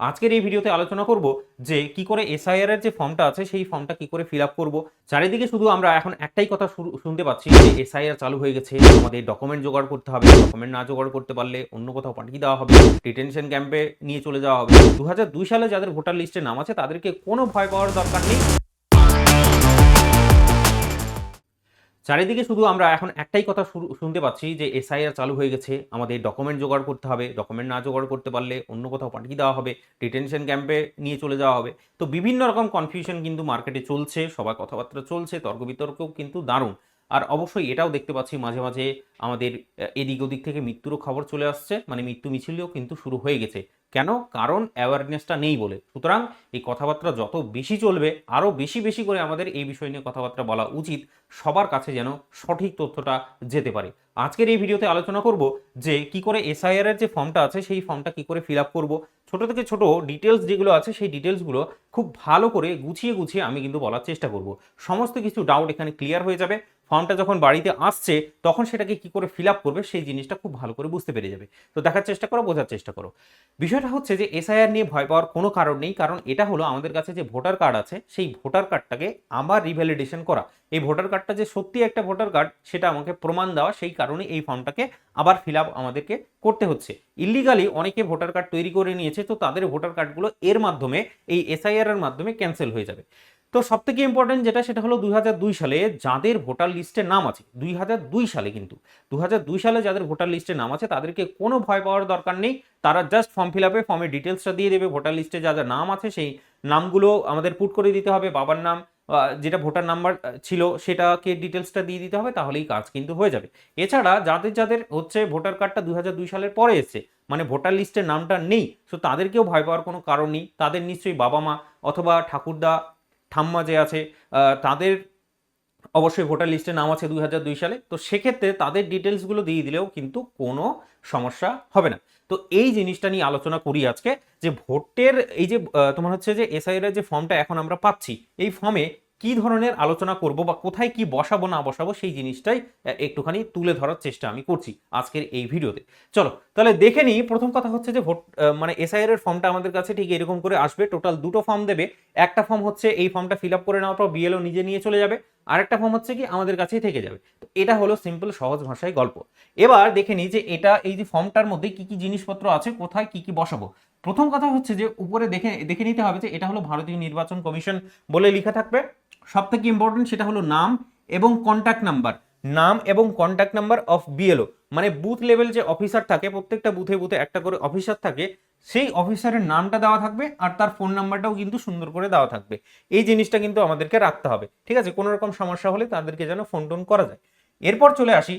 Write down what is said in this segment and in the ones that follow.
আজকের এই ভিডিওতে আলোচনা করব যে কি করে এসআইআর এর যে ফর্মটা আছে, সেই ফর্মটা কি করে ফিল আপ করব। চারিদিকে শুধু আমরা এখন একটাই কথা শুনতে পাচ্ছি যে এসআইআর চালু হয়ে গেছে, আমাদের ডকুমেন্ট জোগাড় করতে হবে ডকুমেন্ট না জোগাড় করতে পারলে অন্য কোথাও পাঠিয়ে দেওয়া হবে ডিটেনশন ক্যাম্পে নিয়ে চলে যাওয়া হবে। দু হাজার দুই সালে যাদের ভোটার লিস্টে নাম আছে, তাদেরকে কোনো ভয় পাওয়ার দরকার নেই। চারিদিকে শুধু আমরা এখন একটাই কথা শুনতে পাচ্ছি যে এসআইআর চালু হয়ে গেছে। আমাদের ডকুমেন্ট জোগাড় করতে হবে ডকুমেন্ট না জোগাড় করতে পারলে অন্য কোথাও পাঠিয়ে দেওয়া হবে ডিটেনশন ক্যাম্পে নিয়ে চলে যাওয়া হবে। তো বিভিন্ন রকম কনফিউশন কিন্তু মার্কেটে চলছে, সবার কথাবার্তা চলছে, তর্ক বিতর্কও কিন্তু দারুণ। আর অবশ্যই এটাও দেখতে পাচ্ছি মাঝে মাঝে আমাদের এদিক ওদিক থেকে মৃত্যুরও খবর চলে আসছে। মানে মৃত্যু মিছিলও কিন্তু শুরু হয়ে গেছে। কেন? কারণ অ্যাওয়ারনেসটা নেই বলে। সুতরাং এই কথাবার্তা যত বেশি চলবে, আরও বেশি বেশি করে আমাদের এই বিষয় নিয়ে কথাবার্তা বলা উচিত। সবার কাছে যেন সঠিক তথ্যটা যেতে পারে। আজকের এই ভিডিওতে আলোচনা করব যে কি করে এসআইআর এর যে ফর্মটা আছে, সেই ফর্মটা কি করে ফিল আপ করব। ছোট থেকে ছোট ডিটেলস যেগুলো আছে, সেই ডিটেলসগুলো খুব ভালো করে গুছিয়ে গুছিয়ে আমি কিন্তু বলার চেষ্টা করব। সমস্ত কিছু ডাউট এখানে ক্লিয়ার হয়ে যাবে। ফর্মটা যখন বাড়িতে আসছে, তখন সেটাকে কি করে ফিল আপ করবে, সেই জিনিসটা খুব ভালো করে বুঝতে পেরে যাবে। তো দেখার চেষ্টা করো, বোঝার চেষ্টা করো। বিষয়টা হচ্ছে যে এসআইআর নিয়ে ভয় পাওয়ার কোনো কারণ নেই, কারণ এটা হলো আমাদের কাছে যে ভোটার কার্ড আছে, সেই ভোটার কার্ডটাকে আবার রিভ্যালিডেশন করা। এই ভোটার কার্ডটা যে সত্যি একটা ভোটার কার্ড সেটা আমাকে প্রমাণ দেওয়া, সেই কারণে এই ফর্মটাকে আবার ফিল আপ আমাদেরকে করতে হচ্ছে। ইলিগালি অনেকে ভোটার কার্ড তৈরি করে নিয়েছে, তো তাদের ভোটার কার্ডগুলো এর মাধ্যমে, এই এসআইআর এর মাধ্যমে ক্যান্সেল হয়ে যাবে। তো সব থেকে ইম্পর্টেন্ট যেটা, সেটা হলো দুই হাজার দুই সালে যাদের ভোটার লিস্টে নাম আছে, দুই হাজার দুই সালে কিন্তু দু হাজার দুই সালে যাদের ভোটার লিস্টে নাম আছে, তাদেরকে কোনো ভয় পাওয়ার দরকার নেই। তারা জাস্ট ফর্ম ফিল আপে ফর্মের ডিটেলসটা দিয়ে দেবে, ভোটার লিস্টে যা যা নাম আছে, সেই নামগুলো আমাদের পুট করে দিতে হবে, বাবার নাম যেটা ভোটার নাম্বার ছিল, সেটাকে ডিটেলসটা দিয়ে দিতে হবে, তাহলেই কাজ কিন্তু হয়ে যাবে। এছাড়া যাদের যাদের হচ্ছে ভোটার কার্ডটা দুই হাজার দুই সালের পরে এসছে মানে ভোটার লিস্টের নামটা নেই সো তাদেরকেও ভয় পাওয়ার কোনো কারণ নেই। তাদের নিশ্চয়ই বাবা মা অথবা ঠাকুরদা ঠাম্মা যে আছে তাদের অবশ্যই ভোটার লিস্টে নাম আছে দুই হাজার দুই সালে। তো সেক্ষেত্রে তাদের ডিটেলসগুলো দিয়ে দিলেও কিন্তু কোনো সমস্যা হবে না। তো এই জিনিসটা নিয়ে আলোচনা করি আজকে, যে ভোটের এই যে তোমার হচ্ছে যে এসআইআর যে ফর্মটা এখন আমরা পাচ্ছি, এই ফর্মে কি ধরনের আলোচনা করব বা কোথায় কি বসাবো, না বসাবো, সেই জিনিসটাই একটুখানি তুলে ধরার চেষ্টা আমি করছি আজকের এই ভিডিওতে। চলো, তাহলে দেখে নিই, প্রথম কথা হচ্ছে যে ভোট মানে এসআইআর এর ফর্মটা আমাদের কাছে ঠিক এরকম করে আসবে। টোটাল দুটো ফর্ম দেবে। একটা ফর্ম হচ্ছে এই ফর্মটা ফিল আপ করে নেওয়ার পর বিএলও নিজে নিয়ে চলে যাবে। আরেকটা ফর্ম হচ্ছে কি আমাদের কাছেই থেকে যাবে। তো এটা হলো সিম্পল সহজ ভাষায় গল্প। এবার দেখে নিই যে এটা, এই যে ফর্মটার মধ্যে কি কি জিনিসপত্র আছে, কোথায় কি কি বসাবো। প্রথম কথা হচ্ছে যে উপরে দেখে দেখে নিতে হবে যে এটা হলো ভারতীয় নির্বাচন কমিশন বলে লেখা থাকবে। সব থেকে ইম্পর্টেন্ট সেটা হলো নাম এবং কন্ট্যাক্ট নাম্বার নাম এবং কন্ট্যাক্ট নাম্বার অফ বিএলও মানে বুথ লেভেল যে অফিসার থাকে, প্রত্যেকটা বুথে বুথে একটা করে অফিসার থাকে, সেই অফিসারের নামটা দেওয়া থাকবে আর তার ফোন নাম্বারটাও কিন্তু সুন্দর করে দেওয়া থাকবে। এই জিনিসটা কিন্তু আমাদেরকে রাখতে হবে। ঠিক আছে? কোনো রকম সমস্যা হলে তাদেরকে যেন ফোন টোন করা যায়। এরপর চলে আসি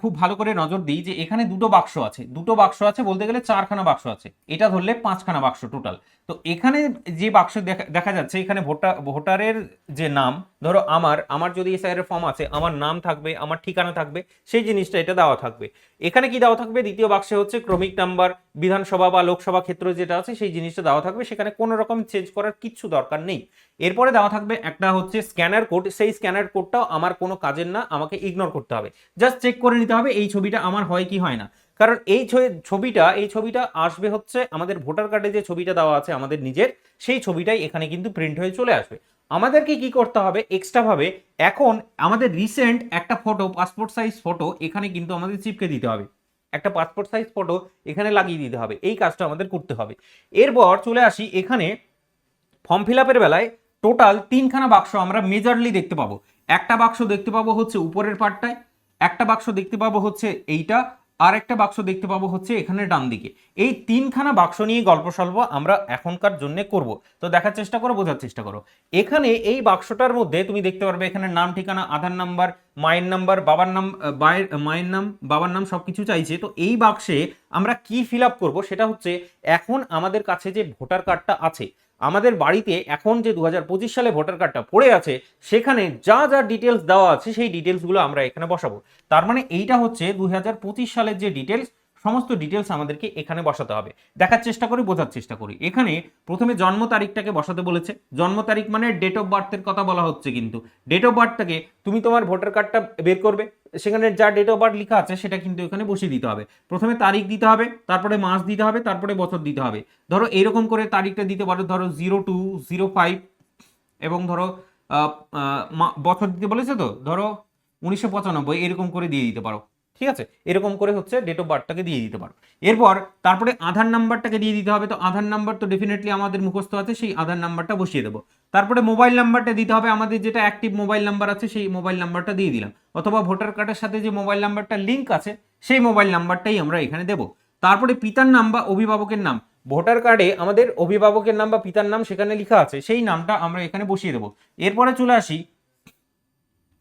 খুব ভালো করে নজর দিই যে এখানে দুটো বাক্স আছে। দুটো বাক্স আছে বলতে গেলে চারখানা বাক্স আছে। এটা ধরলে পাঁচখানা বাক্স টোটাল তো এখানে যে বাক্স দেখা যাচ্ছে, এখানে ভোটার ভোটারের যে নাম, ধরো আমার আমার যদি এসআইআর ফর্ম আছে, আমার নাম থাকবে, আমার ঠিকানা থাকবে, সেই জিনিসটা এটা দেওয়া থাকবে। এখানে কি দেওয়া থাকবে? দ্বিতীয় বাক্সে হচ্ছে ক্রমিক নাম্বার বিধানসভা বা লোকসভা ক্ষেত্র যেটা আছে, সেই জিনিসটা দেওয়া থাকবে। সেখানে কোনো রকম চেঞ্জ করার কিচ্ছু দরকার নেই। এরপরে দেওয়া থাকবে একটা হচ্ছে স্ক্যানার কোড সেই স্ক্যানার কোডটাও আমার কোনো কাজের না, আমাকে ইগনোর করতে হবে। জাস্ট চেক করে নিতে হবে এই ছবিটা আমার হয় কি হয় না। কারণ এই ছবিটা এই ছবিটা আসবে হচ্ছে আমাদের ভোটার কার্ডে যে ছবিটা দেওয়া আছে আমাদের নিজের, সেই ছবিটাই এখানে কিন্তু প্রিন্ট হয়ে চলে আসবে। আমাদেরকে কি করতে হবে এক্সট্রা ভাবে? এখন আমাদের রিসেন্ট একটা ফটো পাসপোর্ট সাইজ ফটো এখানে কিন্তু আমাদের চিপকে দিতে হবে। একটা পাসপোর্ট সাইজ ফটো এখানে লাগিয়ে দিতে হবে। এই কাজটা আমাদের করতে হবে। এরপর চলে আসি এখানে ফর্ম ফিল আপের বেলায় টোটাল তিনখানা বাক্স আমরা মেজারলি দেখতে পাবো। একটা বাক্স দেখতে পাবো হচ্ছে উপরের পার্টটায়, একটা বাক্স দেখতে পাবো হচ্ছে এইটা, আর একটা বাক্স দেখতে পাবো হচ্ছে এখানে ডান দিকে এই তিনখানা বাক্স নিয়ে গল্প সল্প আমরা এখনকার জন্য করব। তো দেখার চেষ্টা করো, বোঝার চেষ্টা করো। এখানে এই বাক্সটার মধ্যে তুমি দেখতে পারবে এখানে নাম, ঠিকানা, আধার নাম্বার মায়ের নাম্বার, বাবার নাম বায়ের মায়ের নাম, বাবার নাম সব কিছু চাইছে। তো এই বাক্সে আমরা কি ফিল আপ করব সেটা হচ্ছে, এখন আমাদের কাছে যে ভোটার কার্ডটা আছে, আমাদের বাড়িতে এখন যে দু হাজার পঁচিশ সালে ভোটার কার্ডটা পড়ে আছে, সেখানে যা যা ডিটেলস দেওয়া আছে, সেই ডিটেলসগুলো আমরা এখানে বসাবো। তার মানে এইটা হচ্ছে দু হাজার পঁচিশ সালের যে ডিটেলস সমস্ত ডিটেলস আমাদেরকে এখানে বসাতে হবে। দেখার চেষ্টা করি, বোঝার চেষ্টা করি। এখানে প্রথমে জন্ম তারিখটাকে বসাতে বলেছে। জন্ম তারিখ মানে ডেট অফ বার্থের কথা বলা হচ্ছে কিন্তু। ডেট অফ বার্থটাকে তুমি তোমার ভোটার কার্ডটা বের করবে। সেখানে যা ডেট অফ বার্থ লেখা আছে সেটা কিন্তু এখানে বসিয়ে দিতে হবে। প্রথমে তারিখ দিতে হবে, তারপরে মাস দিতে হবে, তারপরে বছর দিতে হবে। ধরো এরকম করে তারিখটা দিতে পারো। ধরো জিরো টু জিরো ফাইভ এবং ধরো বছর দিতে বলেছে তো? ধরো উনিশশো পঁচানব্বই, এরকম করে দিয়ে দিতে পারো। ঠিক আছে? এরকম করে হচ্ছে ডেট অফ বার্থটাকে দিয়ে দিতে পারো। এরপর তারপরে আধার নাম্বারটাকে দিয়ে দিতে হবে। তো আধার নাম্বার তো ডেফিনেটলি আমাদের মুখস্থ আছে, সেই আধার নাম্বারটা বসিয়ে দেবো। তারপরে মোবাইল নাম্বারটা দিতে হবে। আমাদের যেটা অ্যাক্টিভ মোবাইল নাম্বার আছে, সেই মোবাইল নাম্বারটা দিয়ে দিলাম। অথবা ভোটার কার্ডের সাথে যে মোবাইল নাম্বারটা লিঙ্ক আছে, সেই মোবাইল নাম্বারটাই আমরা এখানে দেবো। তারপরে পিতার নাম বা অভিভাবকের নাম। ভোটার কার্ডে আমাদের অভিভাবকের নাম বা পিতার নাম সেখানে লেখা আছে, সেই নামটা আমরা এখানে বসিয়ে দেবো। এরপরে চলে আসি।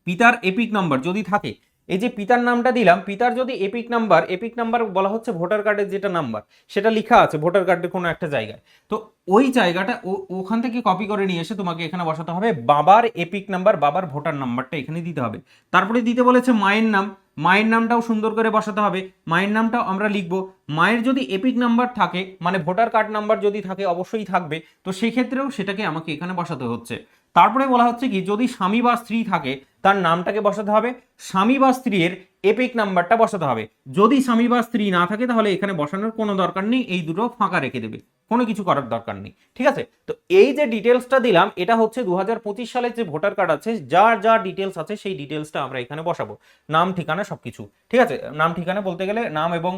পিতার এপিক নাম্বার যদি থাকে এই যে পিতার নামটা দিলাম, পিতার যদি এপিক নাম্বার এপিক নাম্বার বলা হচ্ছে ভোটার কার্ডের যেটা নাম্বার সেটা লেখা আছে ভোটার কার্ডের কোনো একটা জায়গায়। তো ওই জায়গাটা ওখান থেকে কপি করে নিয়ে এসে তোমাকে এখানে বসাতে হবে, বাবার এপিক নাম্বার বাবার ভোটার নাম্বারটা এখানে দিতে হবে। তারপরে দিতে বলেছে মায়ের নাম, মায়ের নামটাও সুন্দর করে বসাতে হবে, মায়ের নামটাও আমরা লিখব। মায়ের যদি এপিক নাম্বার থাকে মানে ভোটার কার্ড নাম্বার যদি থাকে, অবশ্যই থাকবে। তো সেক্ষেত্রেও সেটাকে আমাকে এখানে বসাতে হচ্ছে। তারপরে বলা হচ্ছে কি, যদি স্বামী বা স্ত্রী থাকে তার নামটাকে বসাতে হবে, স্বামী বা স্ত্রীর এপিক নাম্বারটা বসাতে হবে। যদি স্বামী বা স্ত্রী না থাকে, তাহলে এখানে বসানোর কোনো দরকার নেই, এই দুটো ফাঁকা রেখে দেবে। কোনো কিছু করার দরকার নেই, ঠিক আছে? তো এই যে ডিটেলসটা দিলাম, এটা হচ্ছে দু হাজার পঁচিশ সালের যে ভোটার কার্ড আছে, যার যা ডিটেলস আছে, সেই ডিটেলসটা আমরা এখানে বসাবো। নাম, ঠিকানা, সবকিছু, ঠিক আছে? নাম, ঠিকানা বলতে গেলে নাম এবং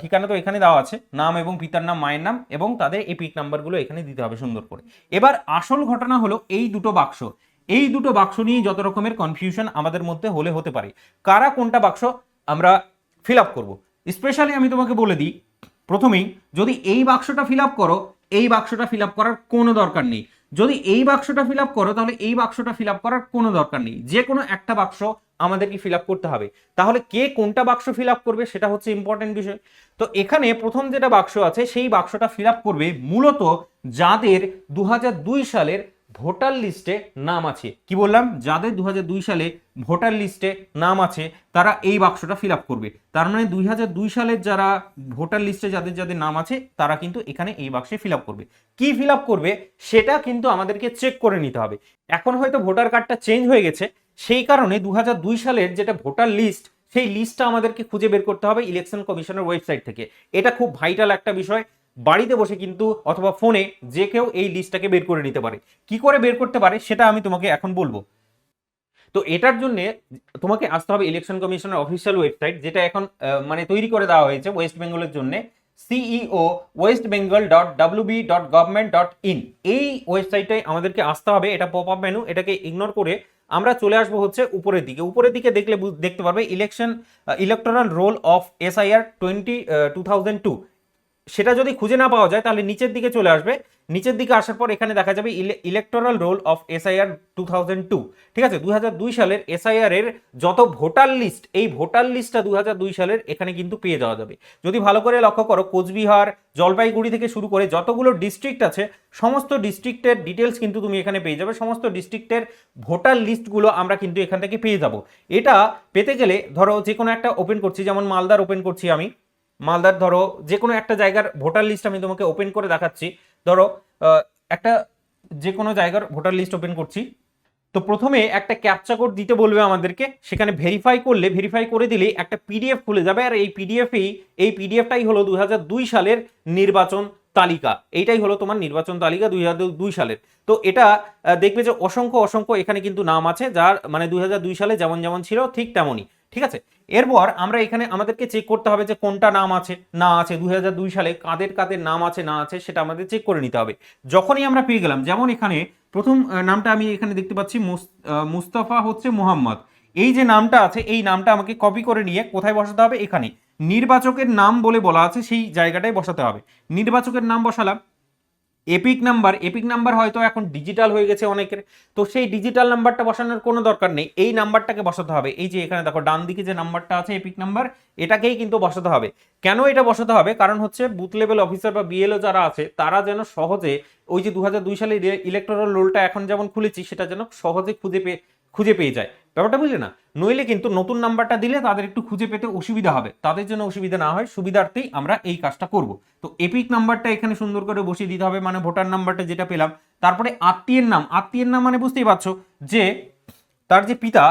ঠিকানা তো এখানে দেওয়া আছে। নাম এবং পিতার নাম, মায়ের নাম এবং তাদের এপিক নাম্বারগুলো এখানে দিতে হবে সুন্দর করে। এবার আসল ঘটনা হলো এই দুটো বাক্স। এই দুটো বাক্স নিয়ে যত রকমের কনফিউশন আমাদের মধ্যে হলে হতে পারে। কারা কোনটা বাক্স আমরা ফিল আপ করব? স্পেশালি আমি তোমাকে বলে দিই, প্রথমেই যদি এই বাক্সটা ফিল আপ করো, এই বাক্সটা ফিল আপ করার কোনো দরকার নেই। যদি এই বাক্সটা ফিল আপ করো, তাহলে এই বাক্সটা ফিল আপ করার কোনো দরকার নেই। যে কোনো একটা বাক্স আমাদেরকে ফিল আপ করতে হবে। তাহলে কে কোনটা বাক্স ফিল আপ করবে সেটা হচ্ছে ইম্পর্টেন্ট বিষয়। তো এখানে প্রথম যেটা বাক্স আছে, সেই বাক্সটা ফিল আপ করবে মূলত যাদের দু হাজার দুই সালের ভোটার লিস্টে নাম আছে। কি বললাম? যাদের দু হাজার দুই সালে ভোটার লিস্টে নাম আছে, তারা এই বাক্সটা ফিল করবে। তার মানে দুই হাজার দুই সালের যারা ভোটার লিস্টে যাদের যাদের নাম আছে, তারা কিন্তু এখানে এই বাক্সে ফিল করবে। কি ফিল করবে? সেটা কিন্তু আমাদেরকে চেক করে নিতে হবে। এখন হয়তো ভোটার কার্ডটা চেঞ্জ হয়ে গেছে। সেই কারণে দু হাজার দুই সালের যেটা ভোটার লিস্ট, সেই লিস্টটা আমাদেরকে খুঁজে বের করতে হবে ইলেকশন কমিশনের ওয়েবসাইট থেকে। এটা খুব ভাইটাল একটা বিষয়। বাড়িতে বসে কিন্তু অথবা ফোনে যে কেউ এই লিস্টটাকে বের করে নিতে পারে। কি করে বের করতে পারে সেটা আমি তোমাকে এখন বলব। তো এটার জন্য তোমাকে আসতে হবে ইলেকশন কমিশনের অফিসিয়াল ওয়েবসাইট যেটা এখন মানে তৈরি করে দেওয়া হয়েছে ওয়েস্ট বেঙ্গলের জন্য। CEO west Bengal dot WB dot government dot in এই ওয়েবসাইটে আমাদেরকে আসতে হবে, এটা পপ আপ মেনু এটাকে ইগনোর করে আমরা চলে আসব হচ্ছে উপরের দিকে। উপরের দিকে দেখলে দেখতে পারবে election electoral roll of SIR twenty two thousand two সেটা যদি খুঁজে না পাওয়া যায়, তাহলে নিচের দিকে চলে আসবে। নিচের দিকে আসার পর এখানে দেখা যাবে electoral roll of SIR two thousand two ঠিক আছে? দু হাজার দুই সালের এসআইআর এর যত ভোটার লিস্ট এই ভোটার লিস্টটা দু হাজার দুই সালের এখানে কিন্তু পেয়ে যাওয়া যাবে। যদি ভালো করে লক্ষ্য করো, কোচবিহার, জলপাইগুড়ি থেকে শুরু করে যতগুলো ডিস্ট্রিক্ট আছে, সমস্ত ডিস্ট্রিক্টের ডিটেলস কিন্তু তুমি এখানে পেয়ে যাবে। সমস্ত ডিস্ট্রিক্টের ভোটার লিস্টগুলো আমরা কিন্তু এখান থেকে পেয়ে যাব। এটা পেতে গেলে ধরো যে কোনো একটা ওপেন করছি, যেমন মালদার ওপেন করছি আমি। মালদার, ধরো যে কোনো একটা জায়গার ভোটার লিস্ট আমি তোমাকে ওপেন করে দেখাচ্ছি। ধরো একটা যে কোনো জায়গার ভোটার লিস্ট ওপেন করছি। তো প্রথমে একটা ক্যাপচা কোড দিতে বলবে আমাদেরকে। সেখানে ভেরিফাই করলে ভেরিফাই করে দিলেই একটা পিডিএফ খুলে যাবে। আর এই পিডিএফেই এই পিডিএফটাই হলো দুই হাজার দুই সালের নির্বাচন তালিকা। এইটাই হলো তোমার নির্বাচন তালিকা দুই হাজার দুই সালের। তো এটা দেখবে যে অসংখ্য অসংখ্য এখানে কিন্তু নাম আছে। যার মানে দুই হাজার দুই সালে যেমন যেমন ছিল, ঠিক তেমনই। ঠিক আছে? এরপর আমরা এখানে আমাদেরকে চেক করতে হবে যে কোনটা নাম আছে, না আছে, দুই হাজার দুই সালে কাদের কাদের নাম আছে, না আছে, সেটা আমাদের চেক করে নিতে হবে। যখনই আমরা পেয়ে গেলাম, যেমন এখানে প্রথম নামটা আমি এখানে দেখতে পাচ্ছি মুস- মুস্তাফা হচ্ছে মোহাম্মদ। এই যে নামটা আছে, এই নামটা আমাকে কপি করে নিয়ে কোথায় বসাতে হবে? এখানে। নির্বাচকের নাম বলে বলা আছে, সেই জায়গাটায় বসাতে হবে। নির্বাচকের নাম বসালাম। এপিক নাম্বার এপিক নাম্বার হয়তো এখন ডিজিটাল হয়ে গেছে অনেকের। তো সেই ডিজিটাল নাম্বারটা বসানোর কোনো দরকার নেই। এই নাম্বারটাকে বসাতে হবে। এই যে এখানে দেখো, ডান দিকে যে নাম্বারটা আছে এপিক নাম্বার এটাকেই কিন্তু বসাতে হবে। কেন এটা বসাতে হবে? কারণ হচ্ছে বুথ লেভেল অফিসার বা বিএলও যারা আছে, তারা যেন সহজে ওই যে দু হাজার দুই সালে ইলেকট্রাল রোলটা এখন যেমন খুলেছি, সেটা যেন সহজে খুঁজে পেয়ে খুঁজে পেয়ে যায়। ব্যাপারটা বুঝলে না? নইলে কিন্তু নতুন নাম্বারটা দিলে তাদের একটু খুঁজে পেতে অসুবিধা হবে। তাদের জন্য অসুবিধা না হয়, সুবিধার্থেই আমরা এই কাজটা করব। তো এপিক নাম্বারটা এখানে সুন্দর করে বসিয়ে দিতে হবে মানে ভোটার নাম্বারটা যেটা পেলাম। তারপরে আত্মীয়ের নাম। আত্মীয়ের নাম মানে বুঝতেই পারছ যে তার যে পিতা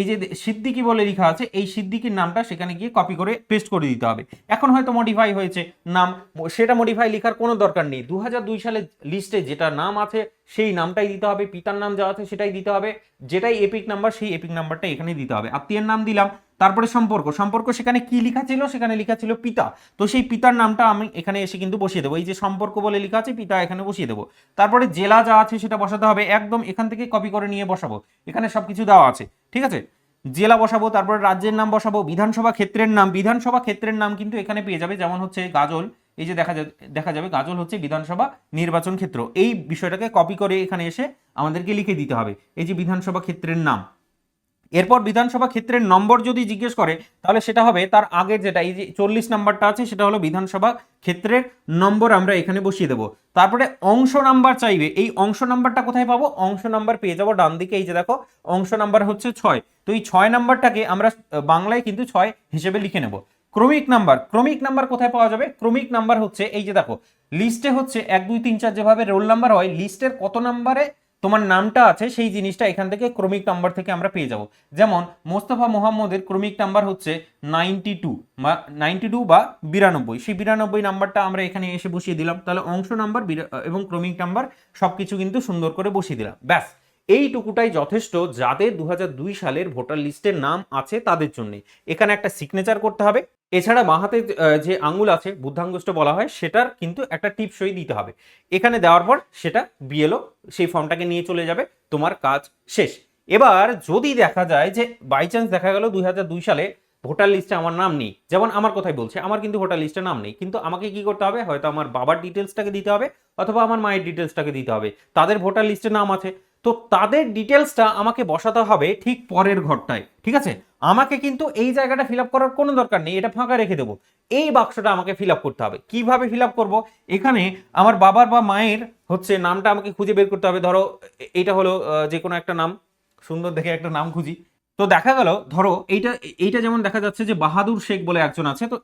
এই যে সিদ্দিকি বলে লেখা আছে, এই সিদ্দিকির নামটা সেখানে গিয়ে কপি করে পেস্ট করে দিতে হবে। এখন হয়তো মডিফাই হয়েছে নাম, সেটা মডিফাই লেখার কোনো দরকার নেই। দু সালে লিস্টে যেটা নাম আছে, সেই নামটাই দিতে হবে, পিতার নাম যা আছে সেটাই দিতে হবে, যেটাই এপিক নাম্বার সেই এপিক নাম্বারটা এখানে দিতে হবে। আত্মীয়ের নাম দিলাম তারপরে সম্পর্ক। সম্পর্ক সেখানে কি লেখা ছিল? সেখানে লেখা ছিল পিতা। তো সেই পিতার নামটা আমি এখানে এসে কিন্তু বসিয়ে দেবো। এই যে সম্পর্ক বলে লেখা আছে, পিতা এখানে বসিয়ে দেবো। তারপরে জেলা যা আছে সেটা বসাতে হবে। একদম এখান থেকে কপি করে নিয়ে বসাবো। এখানে সবকিছু দেওয়া আছে। ঠিক আছে? জেলা বসাবো, তারপরে রাজ্যের নাম বসাবো, বিধানসভা ক্ষেত্রের নাম। বিধানসভা ক্ষেত্রের নাম কিন্তু এখানে পেয়ে যাবে। যেমন হচ্ছে গাজল। এই যে দেখা দেখা যাবে গাজল হচ্ছে বিধানসভা নির্বাচন ক্ষেত্র। এই বিষয়টাকে কপি করে এখানে এসে আমাদেরকে লিখে দিতে হবে। এই যে বিধানসভা ক্ষেত্রের নাম। এরপর বিধানসভা ক্ষেত্রের নম্বর যদি জিজ্ঞেস করে, তাহলে সেটা হবে তার আগের যেটা, এই যে চল্লিশ নাম্বারটা আছে, সেটা হলো বিধানসভা ক্ষেত্রের নম্বর আমরা এখানে বসিয়ে দেবো। তারপরে অংশ নাম্বার চাইবে, এই অংশ নাম্বারটা কোথায় পাবো? অংশ নাম্বার পেয়ে যাব ডান দিকে, এই যে দেখো, অংশ নাম্বার হচ্ছে ছয়। তো এই ছয় নাম্বারটাকে আমরা বাংলায় কিন্তু ছয় হিসেবে লিখে নেব। ক্রমিক নাম্বার ক্রমিক নাম্বার কোথায় পাওয়া যাবে? ক্রমিক নাম্বার হচ্ছে, এই যে দেখো, লিস্টে হচ্ছে এক, দুই, তিন, চার যেভাবে রোল নাম্বার হয়, লিস্টের কত নাম্বারে তোমার নামটা আছে, সেই জিনিসটা এখান থেকে ক্রমিক নাম্বার থেকে আমরা পেয়ে যাব। যেমন, মোস্তফা মোহাম্মদের ক্রমিক নাম্বার হচ্ছে নাইনটি টু বা নাইনটি টু বা বিরানব্বই। সেই বিরানব্বই নাম্বারটা আমরা এখানে এসে বসিয়ে দিলাম। তাহলে অংশ নাম্বার বিরা- এবং ক্রমিক নাম্বার সব কিছু কিন্তু সুন্দর করে বসিয়ে দিলাম। ব্যাস, এইটুকুটাই যথেষ্ট যাদের দু হাজার দুই সালের ভোটার লিস্টের নাম আছে তাদের জন্য। এখানে একটা সিগনেচার করতে হবে। এছাড়া বাঁহাতে যে আঙুল আছে বুদ্ধাঙ্গুষ্ট বলা হয়, সেটার কিন্তু একটা টিপ সই দিতে হবে। এখানে দেওয়ার পর সেটা বিএলও সেই ফর্মটাকে নিয়ে চলে যাবে, তোমার কাজ শেষ। এবার যদি দেখা যায় যে বাই চান্স দেখা গেল দু হাজার দুই সালে ভোটার লিস্টে আমার নাম নেই, যেমন আমার কথাই বলছে, আমার কিন্তু ভোটার লিস্টে নাম নেই, কিন্তু আমাকে কি করতে হবে? হয়তো আমার বাবার ডিটেলসটাকে দিতে হবে, অথবা আমার মায়ের ডিটেলসটাকে দিতে হবে। তাদের ভোটার লিস্টে নাম আছে তো তাদের ডিটেলসটা আমাকে বসাতে হবে ঠিক পরের ঘরটায়, ঠিক আছে? আমাকে কিন্তু এই জায়গাটা ফিল করার কোনো দরকার নেই, এটা ফাঁকা রেখে দেবো। এই বাক্সটা আমাকে ফিল করতে হবে। কীভাবে ফিল করব? এখানে আমার বাবার বা মায়ের হচ্ছে নামটা আমাকে খুঁজে বের করতে হবে। ধরো, এ- এইটা হলো যে কোনো একটা নাম, সুন্দর দেখে একটা নাম খুঁজি। তো দেখা গেল, ধরো, এইটা এইটা যেমন দেখা যাচ্ছে যে বাহাদুর শেখ বলে একজন আছে, তো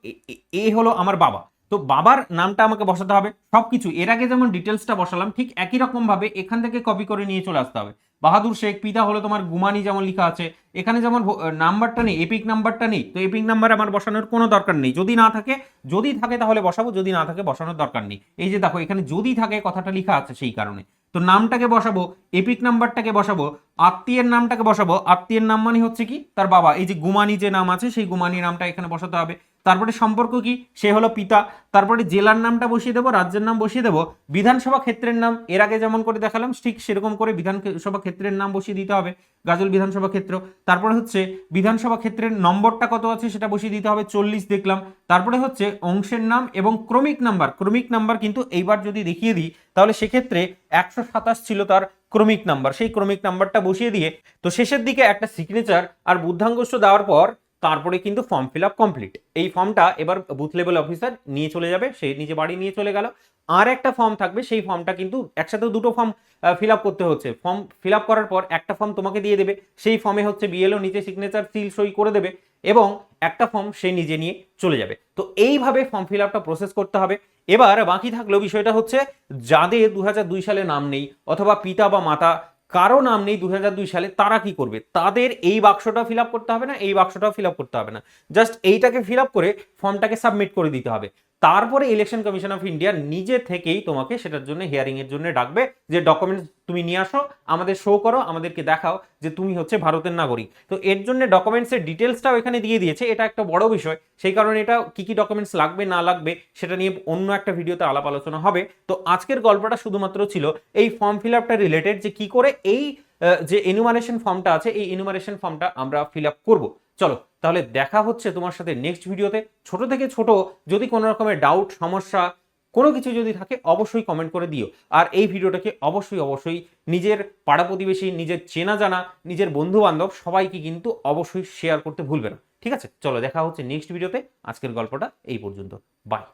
এ হলো আমার বাবা। তো বাবার নামটা আমাকে বসাতে হবে, সবকিছু। এর আগে যেমন ডিটেলসটা বসালাম, ঠিক একই রকম ভাবে এখান থেকে কপি করে নিয়ে চলে আসতে হবে। বাহাদুর শেখ, পিতা হলো তোমার গুমানি যেমন লেখা আছে, এখানে যেমন নাম্বারটা নেই এপিক নাম্বারটা নেই, তো এপিক নাম্বার আমার বসানোর কোনো দরকার নেই। যদি না থাকে, যদি থাকে তাহলে বসাবো, যদি না থাকে বসানোর দরকার নেই। এই যে দেখো, এখানে যদি থাকে কথাটা লেখা আছে সেই কারণে। তো নামটাকে বসাবো এপিক নাম্বারটাকে বসাবো আত্মীয়ের নামটাকে বসাবো। আত্মীয়ের নাম মানে হচ্ছে কি? তার বাবা। এই যে গুমানি যে নাম আছে, সেই গুমানি নামটা এখানে বসাতে হবে। তারপরে সম্পর্ক কি? সে হলো পিতা। তারপরে জেলার নামটা বসিয়ে দেবো, রাজ্যের নাম বসিয়ে দেবো। বিধানসভা ক্ষেত্রের নাম, এর আগে যেমন করে দেখালাম, ঠিক সেরকম করে বিধানসভা ক্ষেত্রের নাম বসিয়ে দিতে হবে, গাজল বিধানসভা ক্ষেত্র। তারপরে হচ্ছে বিধানসভা ক্ষেত্রের নম্বরটা কত আছে সেটা বসিয়ে দিতে হবে, চল্লিশ দেখলাম। তারপরে হচ্ছে অংশের নাম এবং ক্রমিক নাম্বার। ক্রমিক নাম্বার কিন্তু এইবার যদি দেখিয়ে দিই, তাহলে সেক্ষেত্রে একশো সাতাশ ছিল তার ক্রমিক নাম্বার, সেই ক্রমিক নাম্বারটা বসিয়ে দিয়ে তো শেষের দিকে একটা সিগনেচার আর বুদ্ধাঙ্গুষ্ঠ দেওয়ার পর তারপরে কিন্তু ফর্ম ফিল আপ কমপ্লিট এই ফর্মটা এবার বুথ লেভেল অফিসার নিয়ে চলে যাবে, সে নিজে বাড়ি নিয়ে চলে গেল। আর একটা ফর্ম থাকবে, সেই ফর্মটা কিন্তু একসাথে দুটো ফর্ম ফিল আপ করতে হচ্ছে। ফর্ম ফিল আপ করার পর একটা ফর্ম তোমাকে দিয়ে দেবে, সেই ফর্মে হচ্ছে বিএলও নিচে সিগনেচার সিল সই করে দেবে এবং একটা ফর্ম সে নিজে নিয়ে চলে যাবে। তো এইভাবে ফর্ম ফিল আপটা প্রসেস করতে হবে। এবার বাকি থাকল বিষয়টা হচ্ছে, যাদের দুই হাজার দুই সালে নাম নেই অথবা পিতা বা মাতা কারও নাম নেই দুই হাজার দুই সালে, তারা কি করবে? তাদের এই বাক্সটা ফিল করতে হবে না? এই বাক্সটাও ফিল করতে হবে না। জাস্ট এইটাকে ফিল করে ফর্মটাকে সাবমিট করে দিতে হবে। তারপরে ইলেকশন কমিশন অফ ইন্ডিয়া নিজে থেকেই তোমাকে সেটার জন্য হিয়ারিং এর জন্য ডাকবে যে ডকুমেন্টস তুমি নিয়ে আসো, আমাদের শো করো, আমাদেরকে দেখাও যে তুমি হচ্ছে ভারতের নাগরিক। তো এর জন্য ডকুমেন্টসের ডিটেলসটাও এখানে দিয়ে দিয়েছে। এটা একটা বড় বিষয়। সেই কারণে এটা কি কি ডকুমেন্টস লাগবে, না লাগবে, সেটা নিয়ে অন্য একটা ভিডিওতে আলাপ আলোচনা হবে। তো আজকের গল্পটা শুধুমাত্র ছিল এই ফর্ম ফিল আপটা রিলেটেড যে কি করে এই যে এনুমারেশন ফর্মটা আছে, এই এনুমারেশন ফর্মটা আমরা ফিল আপ করব। চলো, তাহলে দেখা হচ্ছে তোমার সাথে নেক্সট ভিডিওতে ছোট থেকে ছোট, যদি কোনো রকমের ডাউট সমস্যা, কোনো কিছু যদি থাকে, অবশ্যই কমেন্ট করে দিও। আর এই ভিডিওটাকে অবশ্যই অবশ্যই নিজের পাড়া প্রতিবেশী, নিজের চেনা জানা, নিজের বন্ধু বান্ধব সবাইকে কিন্তু অবশ্যই শেয়ার করতে ভুলবে না। ঠিক আছে? চলো, দেখা হচ্ছে নেক্সট ভিডিওতে আজকের গল্পটা এই পর্যন্ত। বাই